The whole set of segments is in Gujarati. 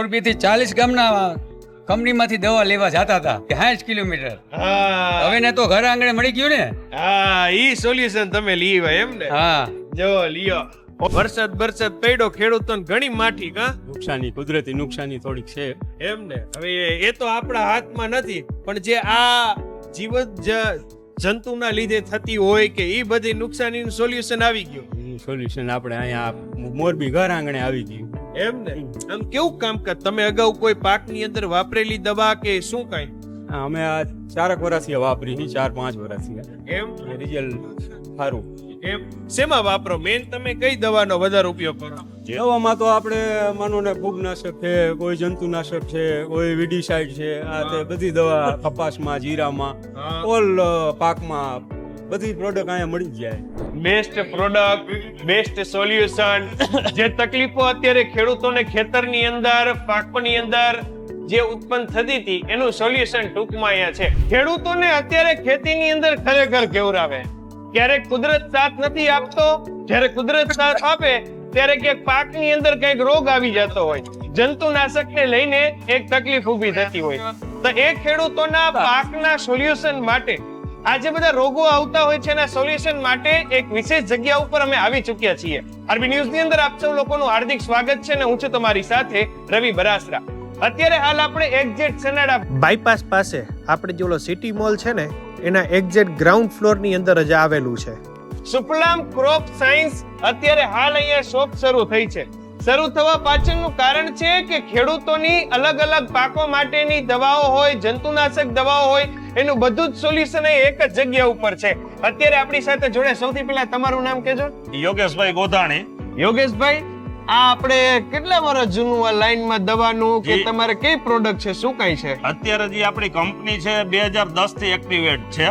મોરબી થી ચાલીસ ગામના કંપનીમાંથી દવા લેવા જતા હતા સાઠ કિલોમીટર. હા. હવે ને તો ઘર આંગણે મળી ગયું ને? હા ઈ સોલ્યુશન તમે લીવા એમ ને? હા. જો લિયો. વરસાદ વરસાદ પડ્યો ખેડૂતોને ઘણી માઠી કા નુકસાની કુદરતી નુકસાની થોડીક છે. એમ ને? હવે એ તો આપણા હાથમાં નથી પણ જે આ જીવત જંતુના લીધે થતી હોય કે એ બધી નુકસાનીનું સોલ્યુશન આવી ગયું. સોલ્યુશન આપણે અહીંયા મોરબી ઘર આંગણે આવી ગયું. એમ ને? આમ કેવું કામ કર તમે અગાઉ કોઈ પાકની અંદર વાપરેલી દવા કે શું કઈ? અમે આ ચારક વર્ષથી વાપરી છે ચાર પાંચ વર્ષથી એમ? રિઝલ્ટ સારું. એમ? શેમાં વાપરો? મેન તમે કઈ દવાનો વધારે ઉપયોગ કરો? દવામાં તો આપણે માનો ને ફૂગનાશક છે કોઈ જંતુનાશક છે કોઈ વિડીસાઇડ છે આ તે બધી દવા કપાસમાં જીરામાં ઓલ પાકમાં બધી પ્રોડક્ટ અહીંયા મળી જાય. બેસ્ટ પ્રોડક્ટ બેસ્ટ સોલ્યુશન જે તકલીફો અત્યારે ખેડૂતોને ખેતરની અંદર પાકની અંદર જે ઉત્પન્ન થતી હતી એનું સોલ્યુશન ટૂંકમાં અહીંયા છે. ખેડૂતોને અત્યારે ખેતીની અંદર ખરેખર કેવરાવે ક્યારેક કુદરત સાથ નથી આપતો જ્યારે કુદરત સાથ આપે ત્યારે ક્યાંક પાકની અંદર કંઈક રોગ આવી જતો હોય. જંતુનાશકને લઈને એક તકલીફ ઊભી થતી હોય. તો એ ખેડૂતોના પાકના સોલ્યુશન માટે આ જે બધા રોગો આવતા હોય છે એના સોલ્યુશન માટે એક વિશેષ જગ્યા ઉપર અમે આવી ચૂક્યા છીએ. આરબી ન્યૂઝની અંદર આપ સૌ લોકોનું હાર્દિક સ્વાગત છે અને હું છું તમારી સાથે રવિ બરાસરા. અત્યારે હાલ આપણે એક્ઝેટ સનાડા બાયપાસ પાસે આપણે જે ઓલો સિટી મોલ છે ને એના એક્ઝેટ ગ્રાઉન્ડ ફ્લોરની અંદર જ આવેલું છે. સુપલામ ક્રોપ સાયન્સ અત્યારે હાલ અહીંયા શોપ શરૂ થઈ છે. શરૂ થવા પાછળનું કારણ છે કે ખેડૂતોની અલગ અલગ પાકો માટેની દવાઓ હોય જંતુનાશક દવાઓ હોય એનું બધું જ સોલ્યુશન એક જ જગ્યા ઉપર છે. અત્યારે આપણી સાથે જોડે સૌથી પહેલા તમારું નામ કહેજો. યોગેશભાઈ ગોધાણી. યોગેશભાઈ આ આપણે કેટલા વર્ષ જૂનું આ લાઈનમાં દવાનું કે તમારે કઈ પ્રોડક્ટ છે? શું કઈ છે? અત્યારે જે આપણી કંપની છે બે હજાર દસથી એક્ટિવેટ છે.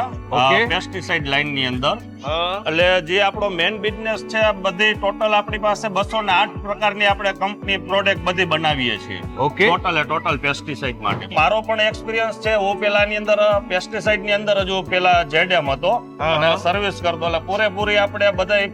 પેસ્ટિસાઇડ લાઈનની અંદર. એટલે જે આપણો મેઇન બિઝનેસ છે બધી ટોટલ આપણી પાસે બસો ને આઠ પ્રકારની આપણે કંપની પ્રોડક્ટ બધી બનાવીએ છીએ. ઓકે ટોટલે ટોટલ પેસ્ટિસાઇડ માટે. મારો પણ એક્સપિરિયન્સ છે હું પેલાની અંદર પેસ્ટિસાઇડની અંદર હજુ પેલા જેડેમ હતો. અને સર્વિસ કરતો. એટલે પૂરેપૂરી આપણે બધા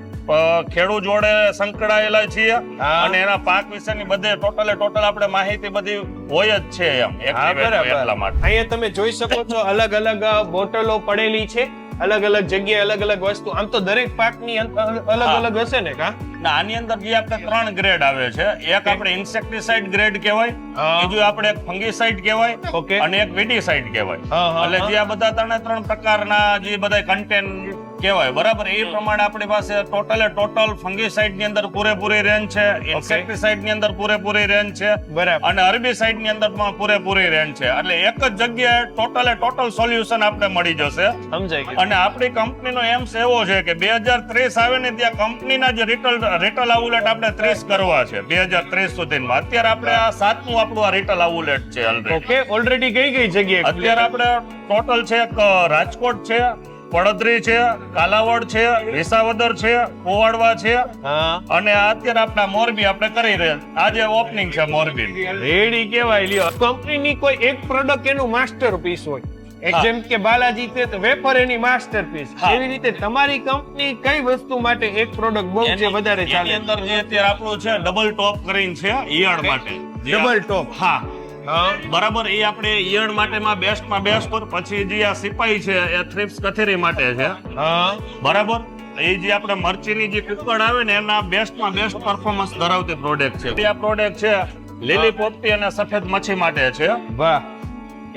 ખેડૂત જોડે સંકળાયેલા છીએ અને એના પાક વિશેની બધે ટોટલે ટોટલ આપણે માહિતી બધી હોય જ છે એમ એટલા માટે. અહીંયા તમે જોઈ શકો છો અલગ અલગ બોટલો પડેલી છે અલગ અલગ જગ્યાએ અલગ અલગ વસ્તુ. આમ તો દરેક પાકની અલ- અલગ અલગ હશે ને કા? ને આની અંદર જે આપણે ત્રણ ગ્રેડ આવે છે એક આપણે ઇન્સેક્ટિસાઇડ ગ્રેડ કહેવાય બીજું આપણે એક ફંગીસાઇડ કહેવાય. અને એક વિડીસાઇડ કહેવાય. એટલે જે આ બધા ત્રણે ત્રણ પ્રકારના જે બધા કન્ટેન્ટ કહેવાય. બરાબર? એ પ્રમાણે આપણી પાસે ટોટલે ટોટલ ફંગીસાઇડની અંદર પૂરેપૂરી રેન્જ છે ઇન્સેક્ટિસાઇડની અંદર પૂરેપૂરી રેન્જ છે બરાબર. અને અરબીસાઇડની અંદર પણ પૂરેપૂરી રેન્જ છે. એટલે એક જ જગ્યાએ ટોટલે ટોટલ સોલ્યુશન આપણે મળી જશે. સમજાય ગયું. અને આપણી કંપનીનો એમ્સ એવો છે કે બે હજાર ત્રીસ આવે ને ત્યાં કંપનીના જે રિટેલ રિટેલ આઉટલેટ આપણે ત્રીસ કરવા છે બે હજાર ત્રીસ સુધીમાં. અત્યારે આપણે આ સાતમું આપણું આ રિટેલ આઉટલેટ છે ઓકે ઓલરેડી કઈ કઈ જગ્યાએ અત્યારે આપણે ટોટલ છે એક રાજકોટ છે પડદરી છે કાલાવડ છે વિસાવદર છે કોવાડવા છે. હા. અને આ અત્યારે આપણા મોરબી આપણે કરી રહ્યા. આજે ઓપનિંગ છે મોરબી. રેડી કેવાય લ્યો. કંપનીની કોઈ એક પ્રોડક્ટ એનું માસ્ટરપીસ હોય. જેમ કે બાલાજી તે તો વેફર એની માસ્ટરપીસ. એવી રીતે તમારી કંપની કઈ વસ્તુ માટે એક પ્રોડક્ટ બહુ છે વધારે એની ચાલે? અંદર જે અત્યારે આપણો છે ડબલ ટોપ કરીને છે ઈયળ માટે. ડબલ ટોપ હા. બરાબર એ આપણે ઈયળ માટેમાં બેસ્ટમાં બેસ્ટ પછી જે આ સિપાઈ છે એ થ્રિપ્સ કથેરી માટે છે. બરાબર? એ જે આપણે મરચીની જે કુકડ આવે ને એના બેસ્ટમાં બેસ્ટ પરફોર્મન્સ ધરાવતી પ્રોડક્ટ છે. આ પ્રોડક્ટ છે લીલી પોપટી અને સફેદ મચ્છી માટે છે. વાહ.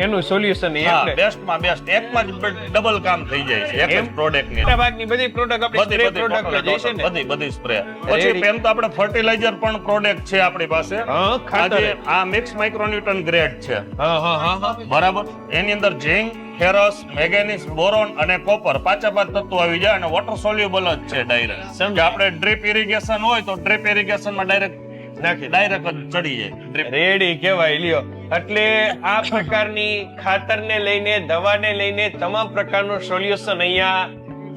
એનું સોલ્યુશન એ એટલે બેસ્ટમાં બેસ્ટ એકમાં જ ડબલ કામ થઈ જાય છે એક જ પ્રોડક્ટની. મોટાભાગની બધી પ્રોડક્ટ આપણે સ્પ્રે પ્રોડક્ટ જ છે ને બધી બધી સ્પ્રે પછી પેમ તો આપણે ફર્ટિલાઇઝર પણ પ્રોડક્ટ છે આપણી પાસે. આજે આ મિક્સ માઇક્રોન્યુટન ગ્રેડ છે. બરાબર? એની અંદર ઝીંક ફેરસ મેગેનિસ બોરોન અને કોપર પાંચે પાંચ તત્વો આવી જાય અને વોટર સોલ્યુબલ જ છે ડાયરેક્ટ સમજાય. આપણે ડ્રીપ ઇરિગેશન હોય તો ડ્રીપ ઇરિગેશનમાં ડાયરેક્ટ નાખી ડાયરેક્ટ ચડી જાય. રેડી કેવાય લ્યો. એટલે આ પ્રકારની ખાતરને લઈને દવાને લઈને તમામ પ્રકારનું સોલ્યુશન અહીંયા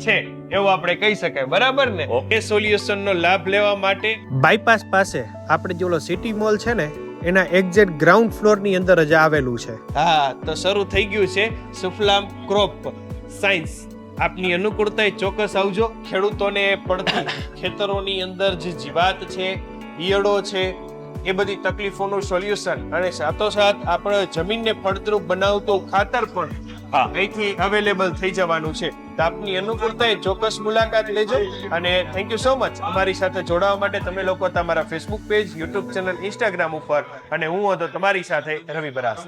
છે એવું આપણે કહી શકાય. બરાબર ને? એ સોલ્યુશનનો લાભ લેવા માટે બાયપાસ પાસે આપણે જે ઓલો સિટી મોલ છે ને એના એક્ઝેક્ટ ગ્રાઉન્ડ ફ્લોરની અંદર જ આવેલું છે. હા તો શરૂ થઈ ગયું છે સુફલામ ક્રોપ સાયન્સ આપની અનુકૂળતાએ ચોક્કસ આવજો. ખેડૂતોને પડતી ખેતરોની અંદર જે જીવાત છે ઈયળો છે એ બધી તકલીફોનું સોલ્યુશન અને સાથોસાથ આપણે જમીનને ફળદ્રુપ બનાવતું ખાતર પણ હા. અહીંથી અવેલેબલ થઈ જવાનું છે. તો આપની અનુકૂળતાએ ચોક્કસ મુલાકાત લેજો. અને થેન્ક યુ સો મચ અમારી સાથે જોડાવા માટે તમે લોકો તમારા Facebook page YouTube channel Instagram ઉપર. અને હું હતો તમારી સાથે રવિ બરાસ.